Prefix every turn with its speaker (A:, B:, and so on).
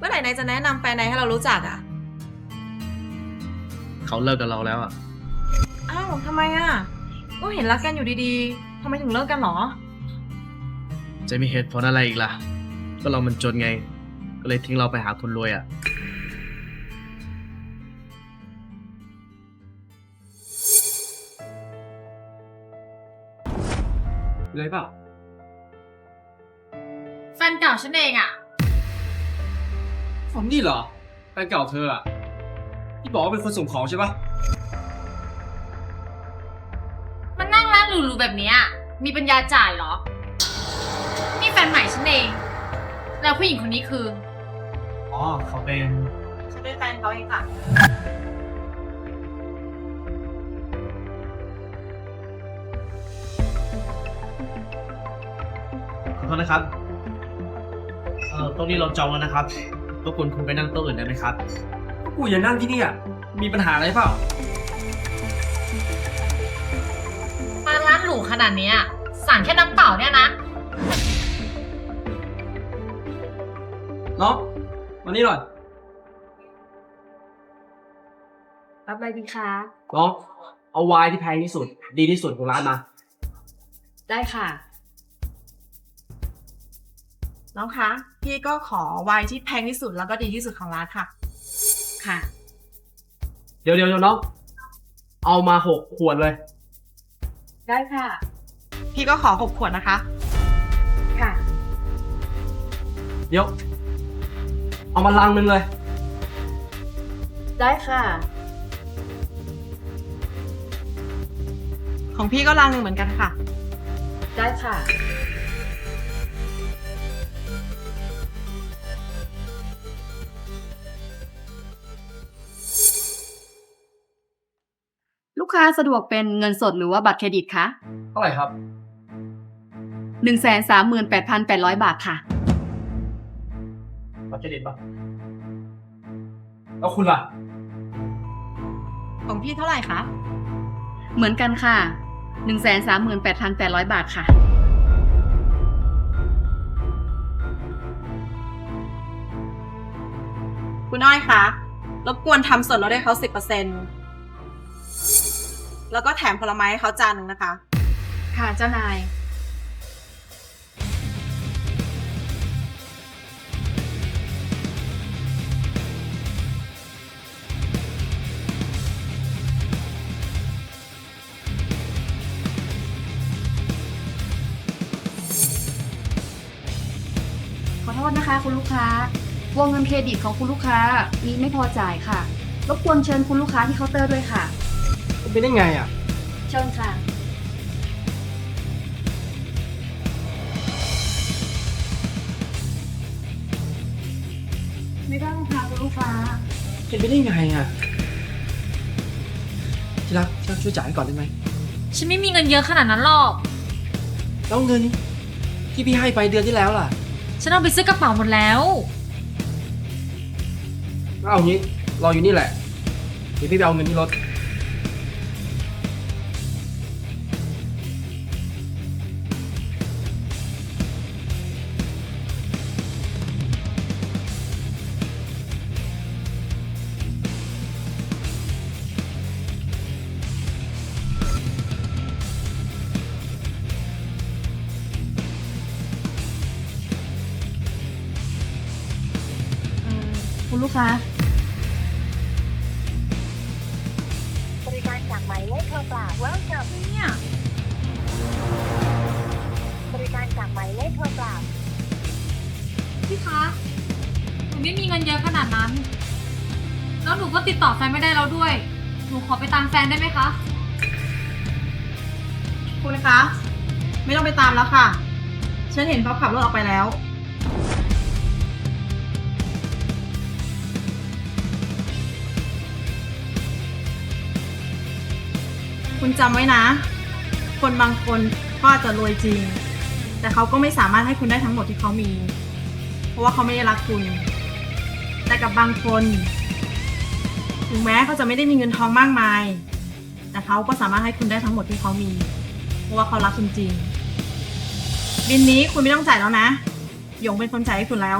A: เมื่อไหร่นายจะแนะนำแฟนนายให้เรารู้จักอะ
B: เขาเลิกกับเราแล้วอะ
A: อ้าวทำไมอะ ก็เห็นรักกันอยู่ดีๆทำไมถึงเลิกกันหรอ
B: จะมีเหตุผลอะไรอีกล่ะ ก็เรามันจนไง ก็เลยทิ้งเราไปหาคนรวยอะ
C: เลยเปล่า
D: แฟนเก่าฉันเองอะ
C: ผมนี่เหรอแฟนเก่าเธออะที่บอกว่าเป็นคนส่งของใช่ปะ
D: มันนั่งร้านหรูๆแบบเนี้ยมีปัญญาจ่ายเหรอ นี่แฟนใหม่ฉันเอง แล้วผู้หญิงคนนี้คือ
C: อ๋อ เขาเป็น
A: ฉันเป็นแฟนเขาเองค่ะ
B: ขอโทษนะครับ เอ่อโต๊ะนี้เราจองแล้วนะครับ รบกวนคุณไปนั่งโต๊ะอื่นได้ไหมครับ
C: พวกกูอย่านั่งที่นี่อะมีปัญหาอะไรเปล่า
D: มาร้านหรูขนาดเนี้ยสั่งแค่น้ำเปล่าเนี่ยนะ
C: น้องมานี่หน่อย
D: รับอะไรดีคะ
C: น้อง เอาไวน์ที่แพงที่สุด ดีที่สุดของร้านมา
D: ได้ค่ะ
A: น้องคะพี่ก็ขอไวน์ที่แพงที่สุดแล้วก็ดีที่สุดของร้านค่ะ
D: ค่ะ
C: เดี๋ยวเดี๋ยวเดี๋ยวน้อง เอามาหกขวดเลย
D: ได้ค่ะ
A: พี่ก็ขอหกขวดนะคะ
D: ค่ะ
C: เดี๋ยว เอามาลังหนึงเลย
D: ได้ค่ะ
A: ของพี่ก็ลังหนึ่งเหมือนกันค่ะ
D: ได้ค่ะ
E: กค้าสะดวกเป็นเงินสดหรือว่าบัตรเครดิตคะ
C: เท่าไหร่ครับ
E: 138,800 บาทค่ะ
C: บัตรเครดิตปะแล้วคุณล่ะ
A: ของพี่เท่าไหร่คะ
E: เหมือนกันค่ะ 138,800 บาทค่ะ
A: คุณอ้อยคะ รบกวนทำส่วนลดให้เขาสิบเปอร์เซ็น แล้วก็แถมผลไม้ให้เขาจานหนึ่งนะคะ
E: ค่ะเจ้านาย ขอโทษนะคะคุณลูกค้า วงเงินเครดิตของคุณลูกค้ามีไม่พอจ่ายค่ะ รบกวนเชิญคุณลูกค้าที่เคาน์เตอร์ด้วยค่ะ
C: เป็นได้ไงอะ
E: เชิญค่ะ ไม่ได้ค่ะคุณลูกค้า
C: เป็นไปได้ไงอะที่รักที่รักช่วยจ่ายให้ก่อนได้ไหม
D: ฉันไม่มีเงินเยอะขนาดนั้นหรอก
C: แล้วเงินที่พี่ให้ไปเดือนที่แล้วล่ะ
D: ฉันเอาไปซื้อกระเป๋าหมดแล้ว
C: เอางี้รออยู่นี่แหละ เดี๋ยวพี่ไปเอาเงินที่รถ
E: ลูกค้า
F: บริการจากหมายเลขโทรเปล่า Welcome
D: เนี่ย
F: บริการจากหมายเลขโทรเปล่า
D: พี่คะ หนูไม่มีเงินเยอะขนาดนั้น แล้วหนูก็ติดต่อแฟนไม่ได้แล้วด้วย หนูขอไปตามแฟนได้ไหมคะ
A: คุณคะ ไม่ต้องไปตามแล้วค่ะ ฉันเห็นเขาขับรถออกไปแล้ว คุณจำไว้นะ คนบางคนก็อาจจะรวยจริง แต่เขาก็ไม่สามารถให้คุณได้ทั้งหมดที่เขามี เพราะว่าเขาไม่ได้รักคุณ แต่กับบางคน ถึงแม้เขาจะไม่ได้มีเงินทองมากมาย แต่เขาก็สามารถให้คุณได้ทั้งหมดที่เขามี เพราะว่าเขารักคุณจริง บินนี้คุณไม่ต้องจ่ายแล้วนะ หยงเป็นคนจ่ายให้คุณแล้ว